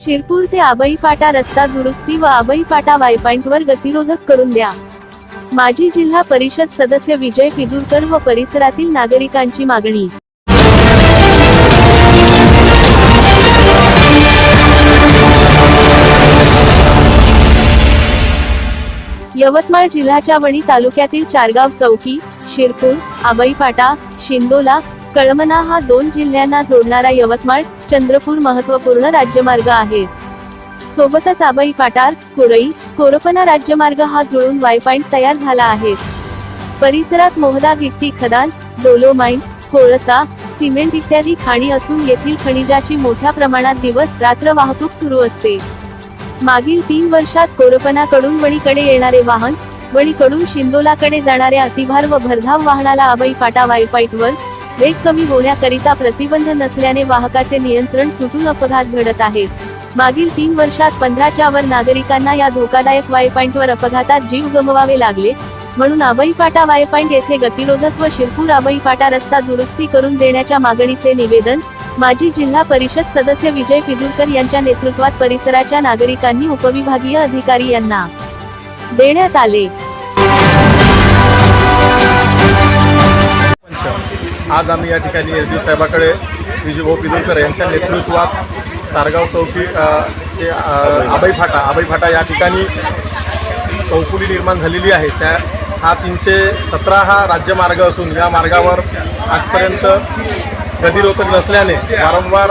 शिरपूर ते आबई फाटा रस्ता दुरुस्ती व आबई फाटा वायपॉइंटवर गतिरोधक करून द्या. माजी जिल्हा परिषद सदस्य विजय पिदुरकर व परिसरातील नागरिकांची मागणी. यवतमाळ जिल्ह्याच्या वणी तालुक्यातील चारगाव चौकी शिरपूर आबई फाटा शिंदोला कळमना हा दोन जिल्ह्यांना जोडणारा यवतमाळ चंद्रपूर महत्त्वपूर्ण राज्यमार्ग आहे. सोबतच आबई फाटार कुरई कोरपना राज्यमार्ग हा जुळून वायपॉइंट तयार झाला आहे. परिसरात मोहदा गिट्टी खदान डोलोमाइन कोळसा सिमेंट इत्यादी खाणी असून येथील खनिजाची मोठ्या प्रमाणात दिवस रात्र वाहतूक सुरू असते. मागील तीन वर्षात कोरपनाकडून वणीकडे येणारे वाहन वणीकडून शिंदोलाकडे जाणाऱ्या अतिभार व भरधाव वाहनाला आबई फाटा वायपाईटवर वेग कमी होण्याकरिता प्रतिबंध नसल्याने वाहकाचे नियंत्रण सुटून अपघात घडत आहेत मागील तीन वर्षात पंधराच्या वर नागरिकांना या धोकादायक वायपॉइंटवर अपघातात जीव गमवावे लागले म्हणून आबई फाटा वायपॉइंट येथे गतिरोधक व शिरपूर आबई फाटा रस्ता दुरुस्ती करून देण्याच्या मागणीचे निवेदन माजी जिल्हा परिषद सदस्य विजय पिदुरकर यांच्या नेतृत्वात परिसराच्या नागरिकांनी उपविभागीय अधिकारी यांना देण्यात आले. आज आम्ही या ठिकाणी एस डी साहेबाकडे विजूभाऊ पिदुरकर यांच्या नेतृत्वात सारगाव चौकी ते अ, आबाई फाटा आबाई फाटा या ठिकाणी चौकुली निर्माण झालेली आहे. त्या हा तीनशे सतरा हा राज्यमार्ग असून या मार्गावर आजपर्यंत गतिरोधक नसल्याने वारंवार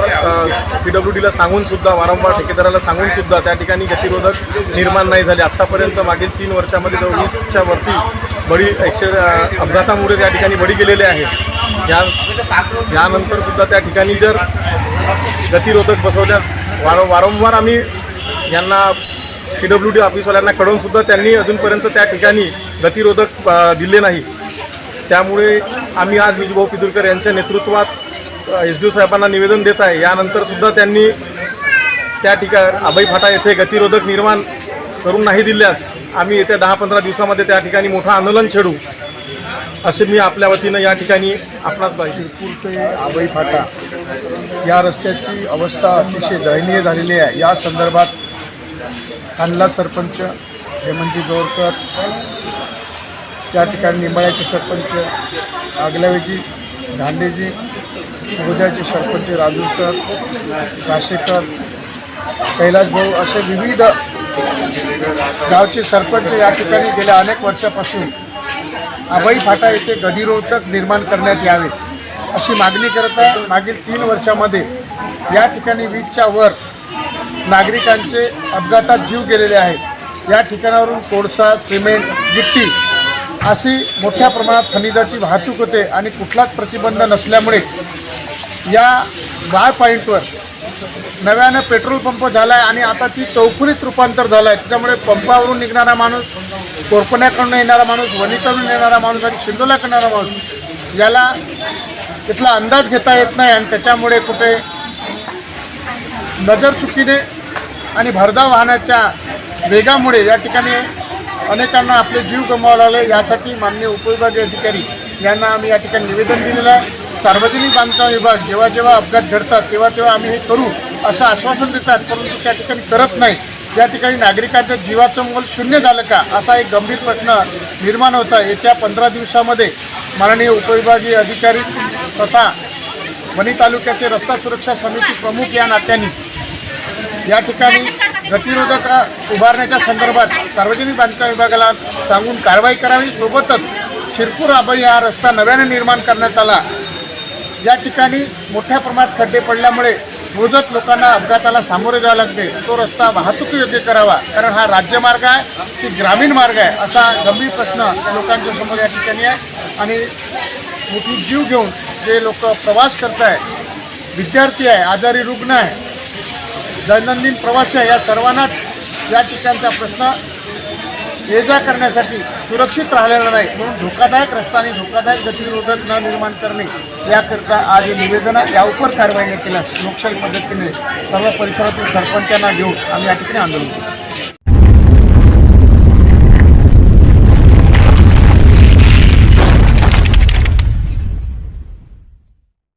पी डब्ल्यू डीला सांगूनसुद्धा वारंवार ठेकेदाराला सांगूनसुद्धा त्या ठिकाणी गतिरोधक निर्माण नाही झाले. आत्तापर्यंत मागील तीन वर्षामध्ये जवळ वीसच्या वरती बळी एकशे अपघातामुळे त्या ठिकाणी बळी गेलेले आहेत या यानंतर सुद्धा त्या ठिकाणी जर गतिरोधक बसवल्या वार वारंवार आम्ही यांना पी डब्ल्यू डी ऑफिसवाल्यांना कळवून सुद्धा त्यांनी अजूनपर्यंत त्या ठिकाणी गतिरोधक दिले नाही. त्यामुळे आम्ही आज विजूभाऊ पिदुरकर यांच्या नेतृत्वात एस डी ओ साहेबांना निवेदन देत आहे. यानंतर सुद्धा त्यांनी त्या ठिकाणी अभय फाटा येथे गतिरोधक निर्माण करून नाही दिल्यास आम्ही येत्या दहा पंधरा दिवसामध्ये त्या ठिकाणी मोठं आंदोलन छेडू. असे मी आपल्या वतीनं या ठिकाणी आपणास पाहिजे शिरपूर ते आबई फाटा या रस्त्याची अवस्था अतिशय दयनीय झालेली आहे. या संदर्भात खानला सरपंच हेमंतजी गोरकर त्या ठिकाणी निंबाळ्याचे सरपंच आगलावेजी धांडेजी उद्याचे सरपंच राजूरकर काशेकर कैलास भाऊ असे विविध गावचे सरपंच या ठिकाणी गेल्या अनेक वर्षापासून अभय फाटा येथे गदिरोधक निर्माण करण्यात यावे अशी मागणी करत मागील तीन वर्षामध्ये या ठिकाणी वीजच्या वर नागरिकांचे अपघातात जीव गेलेले आहेत. या ठिकाणावरून कोळसा सिमेंट गिट्टी अशी मोठ्या प्रमाणात खनिजाची वाहतूक होते आणि कुठलाच प्रतिबंध नसल्यामुळे या बाय पॉईंटवर नव्यानं पेट्रोल पंप झाला आहे आणि आता ती चौफुलीत रूपांतर झालं आहे त्याच्यामुळे पंपावरून निघणारा माणूस कोरपण्याकडून येणारा माणूस वणीकडून येणारा माणूस आणि शिंदोल्याकडून येणारा माणूस याला तिथला अंदाज घेता येत नाही आणि त्याच्यामुळे कुठे नजर चुकीने आणि भरधाव वाहनाच्या वेगामुळे या ठिकाणी अनेकांना आपले जीव गमवावे लागले. यासाठी माननीय उपविभागीय अधिकारी यांना आम्ही या ठिकाणी निवेदन दिलेलं आहे. सार्वजनिक बांधकाम विभाग जेव्हा जेव्हा अपघात घडतात तेव्हा तेव्हा आम्ही हे करू असं आश्वासन देतात परंतु त्या ठिकाणी करत नाही या ठिकाणी नागरिकांच्या जीवाचं मोल शून्य झालं का असा एक गंभीर प्रश्न निर्माण होता येत्या पंधरा दिवसामध्ये माननीय उपविभागीय अधिकारी तथा वणी तालुक्याचे रस्ता सुरक्षा समिती प्रमुख या नात्याने या ठिकाणी गतिरोधक उभारण्याच्या संदर्भात सार्वजनिक बांधकाम विभागाला सांगून कारवाई करावी. सोबतच शिरपूर आबाई हा रस्ता नव्याने निर्माण करण्यात आला. या ठिकाणी मोठ्या प्रमाणात खड्डे पडल्यामुळे मोजत लोकांना अपघाताला सामोरे जावं लागते. तो रस्ता वाहतूक योग्य करावा कारण हा राज्यमार्ग आहे की ग्रामीण मार्ग आहे असा गंभीर प्रश्न लोकांच्या समोर या ठिकाणी आहे. आणि मोठी जीव घेऊन जे लोक प्रवास करत आहे विद्यार्थी आहे आजारी रुग्ण आहे दैनंदिन प्रवासी आहे या सर्वांनाच या ठिकाणचा प्रश्न ये जा करण्यासाठी सुरक्षित राहिलेला नाही. म्हणून धोकादायक रस्ता आणि धोकादायक गतिरोधक न निर्माण करणे याकरता आज हे निवेदन यावर कारवाई न केल्यास लोकशाही पद्धतीने सर्व परिसरातील सरपंचांना घेऊन आम्ही या ठिकाणी आंदोलन करू.